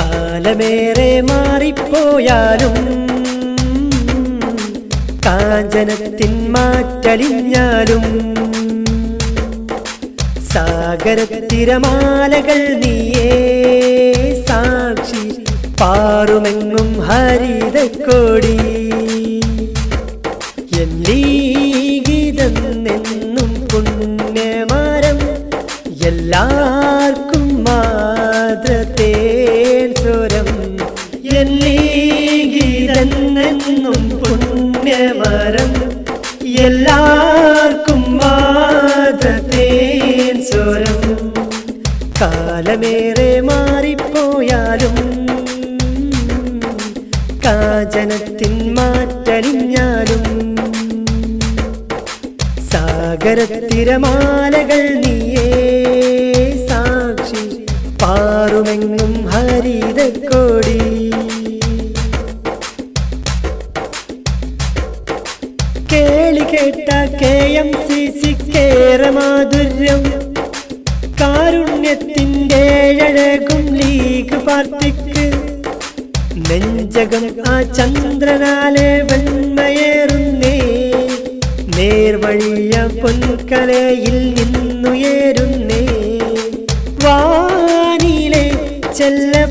കാലമേറെ മാറിപ്പോയാലും കാഞ്ചനത്തിൻ മാറ്റലിഞ്ഞാലും സാഗരത്തിരമാലകൾ നീയേ സാക്ഷി പാറുമെങ്ങും ഹരിതക്കോടി. എന്നും പുണ്യമരം എല്ലാവർക്കും എന്നീഗീതെന്നും പുണ്യമരം എല്ലാവർക്കും മാതൃതേൻ സ്വരം. കാലമേറെ മാറിപ്പോയാലും കാചനത്തിൻ മാറ്റലിഞ്ഞാലും സാഗരത്തിരമാലകൾ നീയേ സാക്ഷി പാറുമെങ്ങും ഹരിതക്കോടി കേളി കേട്ട കെ എം സി സിക്കേറെ മാധുര്യം. കാരുണ്യത്തിന്റെ അഴകും ലീഗ് പാർട്ടിക്ക്. നെഞ്ചകം ആ ചന്ദ്രനാലെ വെണ്മയേറുന്നേ. നേർവഴിയ പൊൻകലയിൽ നിന്നുയരുന്നേ വാനിലെ ചെല്ല